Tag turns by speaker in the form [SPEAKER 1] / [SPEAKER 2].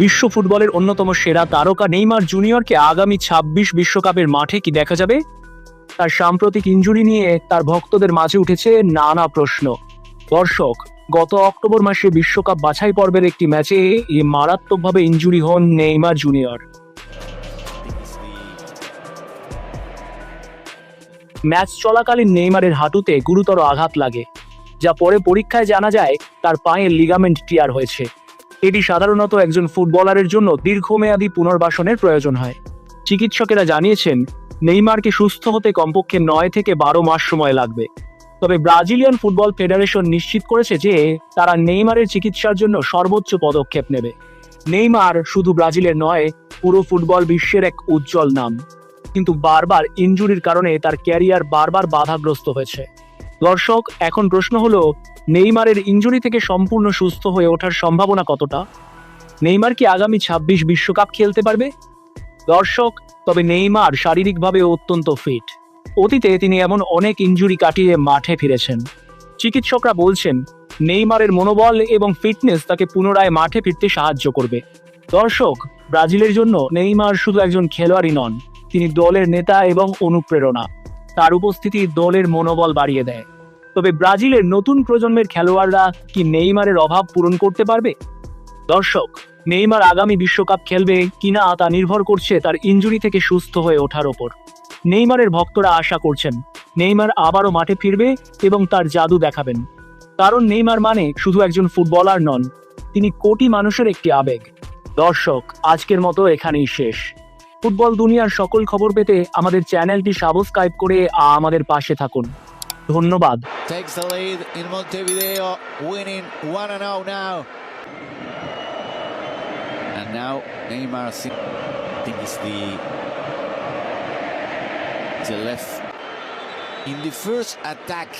[SPEAKER 1] বিশ্ব ফুটবলের অন্যতম সেরা তারকা নেইমার জুনিয়রকে আগামী ছাব্বিশ বিশ্বকাপের মাঠে কি দেখা যাবে? তার সাম্প্রতিক ইনজুরি নিয়ে তার ভক্তদের মাঝে উঠেছে নানা প্রশ্ন। দর্শক, গত অক্টোবর মাসে বিশ্বকাপ বাছাই পর্বের একটি ম্যাচে মারাত্মকভাবে ইনজুরি হন নেইমার জুনিয়র। ম্যাচ চলাকালীন নেইমারের হাঁটুতে গুরুতর আঘাত লাগে, যা পরে পরীক্ষায় জানা যায় তার পায়ের লিগামেন্ট টিয়ার হয়েছে। এটি সাধারণত একজন ফুটবলারের জন্য দীর্ঘমেয়াদী পুনর্বাসনের প্রয়োজন হয়। চিকিৎসকেরা জানিয়েছেন, নেইমারকে সুস্থ হতে কমপক্ষে নয় থেকে বারো মাস সময় লাগবে। তবে ব্রাজিলিয়ান ফুটবল ফেডারেশন নিশ্চিত করেছে যে, তারা নেইমারের চিকিৎসার জন্য সর্বোচ্চ পদক্ষেপ নেবে। নেইমার শুধু ব্রাজিলের নয়, পুরো ফুটবল বিশ্বের এক উজ্জ্বল নাম। কিন্তু বারবার ইনজুরির কারণে তার ক্যারিয়ার বারবার বাধাগ্রস্ত হয়েছে। দর্শক, এখন প্রশ্ন হলো, নেইমারের ইনজুরি থেকে সম্পূর্ণ সুস্থ হয়ে ওঠার সম্ভাবনা কতটা? নেইমার কি আগামী ছাব্বিশ বিশ্বকাপ খেলতে পারবে? দর্শক, তবে নেইমার শারীরিকভাবে অত্যন্ত ফিট অতীতে তিনি এমন অনেক ইনজুরি কাটিয়ে মাঠে ফিরেছেন। চিকিৎসকরা বলছেন, নেইমারের মনোবল এবং ফিটনেস তাকে পুনরায় মাঠে ফিরতে সাহায্য করবে। দর্শক, ব্রাজিলের জন্য নেইমার শুধু একজন খেলোয়াড়ই নন, তিনি দলের নেতা এবং অনুপ্রেরণা। তার উপস্থিতি দলের মনোবল বাড়িয়ে দেয়। তবে ব্রাজিলের নতুন প্রজন্মের খেলোয়াড়রা কি নেইমারের অভাব পূরণ করতে পারবে? দর্শক, নেইমার আগামী বিশ্বকাপ খেলবে কিনা তা নির্ভর করছে তার ইনজুরি থেকে সুস্থ হয়ে ওঠার ওপর। নেইমারের ভক্তরা আশা করছেন, নেইমার আবারও মাঠে ফিরবে এবং তার জাদু দেখাবেন। কারণ নেইমার মানে শুধু একজন ফুটবলার নন, তিনি কোটি মানুষের একটি আবেগ। দর্শক, আজকের মতো এখানেই শেষ। ফুটবল দুনিয়ার সকল খবর পেতে আমাদের চ্যানেলটি সাবস্ক্রাইব করে আমাদের পাশে থাকুন। ধন্যবাদ।
[SPEAKER 2] In the first attack,